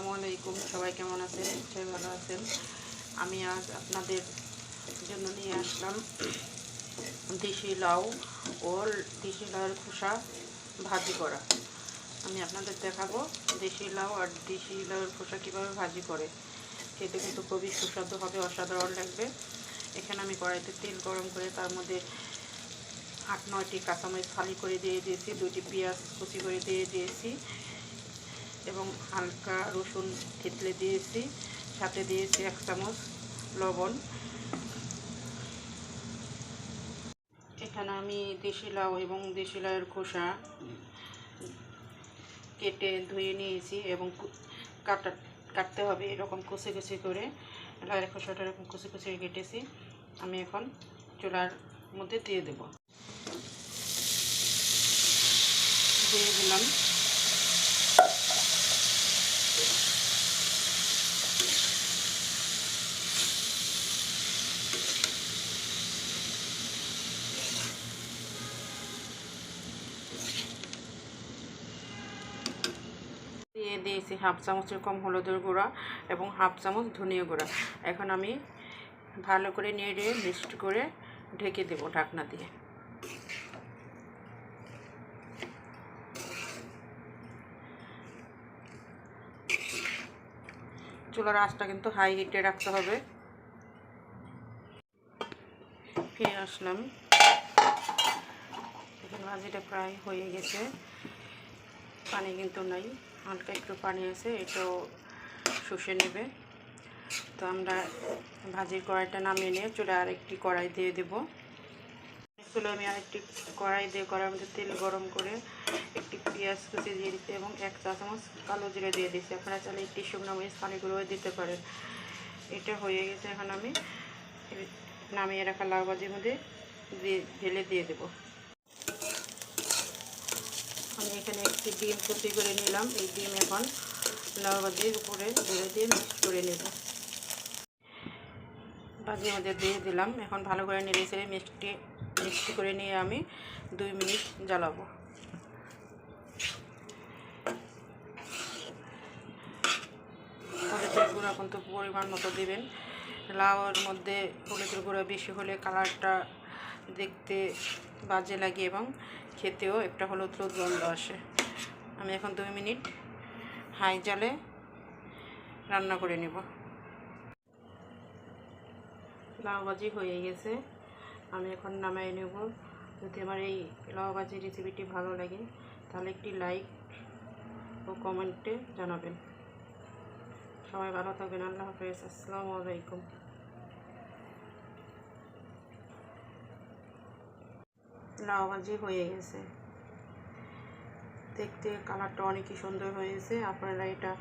আসসালামু আলাইকুম। সবাই কেমন আছেন? নিশ্চয়ই ভালো আছেন। আমি আজ আপনাদের জন্য নিয়ে আসলাম দেশি লাউ ও দেশি লাউয়ের খোসা ভাজি করা। আমি আপনাদের দেখাবো দেশি লাউ আর দেশি লাউয়ের খোসা কীভাবে ভাজি করে। খেতে কিন্তু খুবই সুস্বাদু হবে, অসাধারণ লাগবে। এখানে আমি কড়াইতে তেল গরম করে তার মধ্যে আট, নয়টি কাঁচামরিচ ফালি করে দিয়ে দিয়েছি দুটি পেঁয়াজ কুচি করে দিয়ে দিয়েছি। এবং হালকা রসুন থেতলে দিয়েছি, সাথে দিয়েছি এক চামচ লবণ। এখানে আমি দেশি লাউ এবং দেশি লাউয়ের খোসা কেটে ধুয়ে নিয়েছি এবং কাটা, কাটতে হবে এরকম কুচি কুচি করে। লাউয়ের খোসাটা এরকম কুচি কুচি কেটেছি। আমি এখন চুলার মধ্যে দিয়ে দেব। দিয়ে দিলাম। দিয়েছি হাফ চামচের কম হলুদের গুঁড়া এবং হাফ চামচ ধনিয়া গুঁড়া। এখন আমি ভালো করে নেড়ে মিক্সড করে ঢেকে দেবো ঢাকনা দিয়ে। চুলার আঁচটা কিন্তু হাই হিটে রাখতে হবে। ফিরে আসলাম। দেখুন ভাজিটা প্রায় হয়ে গেছে। পানি কিন্তু নাই। হালকা একটু পানি আছে, এটাও শুষে নেবে। তো আমরা ভাজির কড়াইটা নামিয়ে নিয়ে চুলে আরেকটি কড়াই দিয়ে দেব। চুলে আমি আরেকটি কড়াই দিয়ে, কড়াইয়ের মধ্যে তেল গরম করে একটি পেঁয়াজ কুচি দিয়ে দিতে এবং এক চা চামচ কালো জিরে দিয়ে দিচ্ছি আপনারা চাইলে একটি শুকনো মরিচ পানি গুঁড়ো দিতে পারেন। এটা হয়ে গেছে এখন আমি নামিয়ে রাখা লাউ ভাজির মধ্যে দিয়ে ঢেলে দিয়ে দেবো। আমি এখানে একটি ডিম কুচি করে নিলাম। এই ডিম এখন ভাজির উপরে ধরে দিয়ে মিক্স করে নেব। ভাজির মধ্যে দিয়ে দিলাম। এখন ভালো করে নেড়ে ছেড়ে মিষ্টি মিক্সি করে নিয়ে আমি দুই মিনিট জ্বালাবো। হলুদের গুঁড়া কিন্তু পরিমাণ মতো দেবেন। লাউয়ের মধ্যে হলুদের গুঁড়া বেশি হলে কালারটা দেখতে বাজে লাগে এবং খেতেও একটা হলুদ হলুদ গন্ধ আসে। আমি এখন দুই মিনিট হাই জালে রান্না করে নেব। লাউ ভাজি হয়ে গেছে। আমি এখন নামাই নেব। যদি আমার এই লাউ ভাজি রেসিপিটি ভালো লাগে, তাহলে একটি লাইক ও কমেন্টে জানাবেন। সবাই ভালো থাকবেন। আল্লাহ হাফেজ। আসসালামু আলাইকুম। লাউ হয়ে গেছে। দেখতে কালারটা অনেকই সুন্দর হয়েছে। আপনারা এটা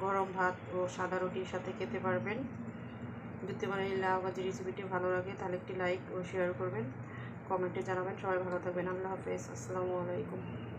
গরম ভাত ও সাদা রুটির সাথে খেতে পারবেন। যদি আমার এই লাউ রেসিপিটি ভালো লাগে, তাহলে একটি লাইক ও শেয়ার করবেন। কমেন্টে জানাবেন। সবাই ভালো থাকবেন। আল্লাহ হাফেজ। আসসালামু আলাইকুম।